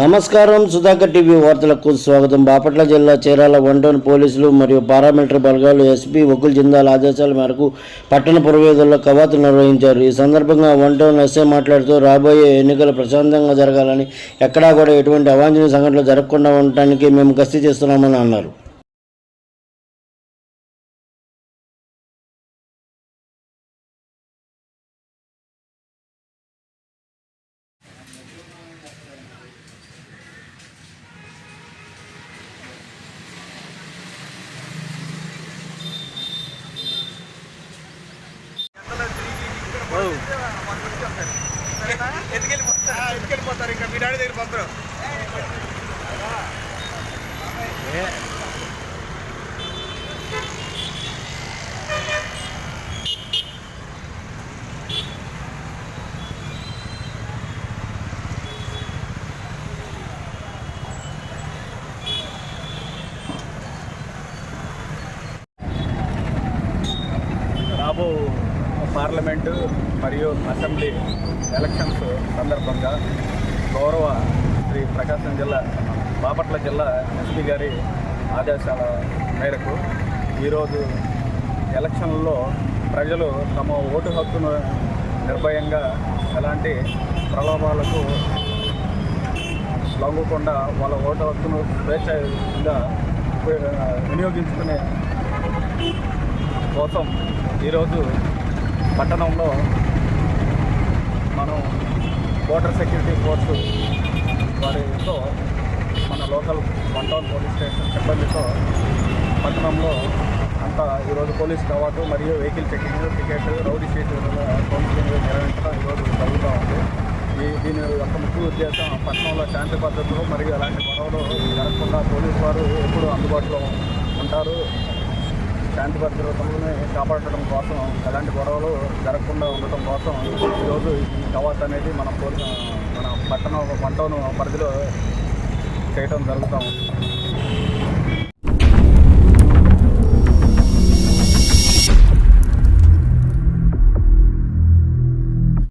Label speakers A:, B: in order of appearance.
A: నమస్కారం సుధాకర్ టీవీ వార్తలకు స్వాగతం. బాపట్ల జిల్లా చీరాల వన్ టౌన్ పోలీసులు మరియు పారామిలిటరీ బలగాలు ఎస్పీ వకుల్ జిందాల్ ఆదేశాల మేరకు పట్టణ పురవేదుల్లో కవాతు నిర్వహించారు. ఈ సందర్భంగా వన్ టౌన్ ఎస్ఐ మాట్లాడుతూ రాబోయే ఎన్నికలు ప్రశాంతంగా జరగాలని ఎక్కడా కూడా ఎటువంటి అవాంఛనీయ సంఘటనలు జరగకుండా ఉండటానికి మేము గస్తీ చేస్తున్నామని అన్నారు.
B: ఎత్తుకెళ్ళిపోతారు ఇంకా మీ డాడీ దగ్గర పంపరు రాబో. పార్లమెంటు మరియు అసెంబ్లీ ఎలక్షన్స్ సందర్భంగా గౌరవ శ్రీ ప్రకాశం జిల్లా బాపట్ల జిల్లా ఎస్పీ గారి ఆదేశాల మేరకు ఈరోజు ఎలక్షన్లలో ప్రజలు తమ ఓటు హక్కును నిర్భయంగా ఎలాంటి ప్రలోభాలకు లొంగకుండా వాళ్ళ ఓటు హక్కును స్వేచ్ఛగా వినియోగించుకునే కోసం ఈరోజు పట్టణంలో మనం బోర్డర్ సెక్యూరిటీ ఫోర్సు వారితో మన local one town police station సిబ్బందితో పట్టణంలో అంతా ఈరోజు పోలీస్ కవాటు మరియు vehicle checking ticket rowdy sheet counselling నిర్వహించడం ఈరోజు జరుగుతూ ఉంది. ఈ దీని యొక్క ముఖ్య ఉద్దేశం పట్టణంలో శాంతి భద్రతలు మరియు అలాంటి గొడవలు జరగకుండా పోలీసు వారు ఎప్పుడూ అందుబాటులో ఉంటారు. శాంతి భద్రతలను కాపాడటం కోసం ఎలాంటి గొడవలు జరగకుండా ఉండటం కోసం ఈరోజు ఈ కవాత్ అనేది మన పోలీ మన పట్టణ పంటను పరిధిలో చేయటం జరుగుతూ ఉంది.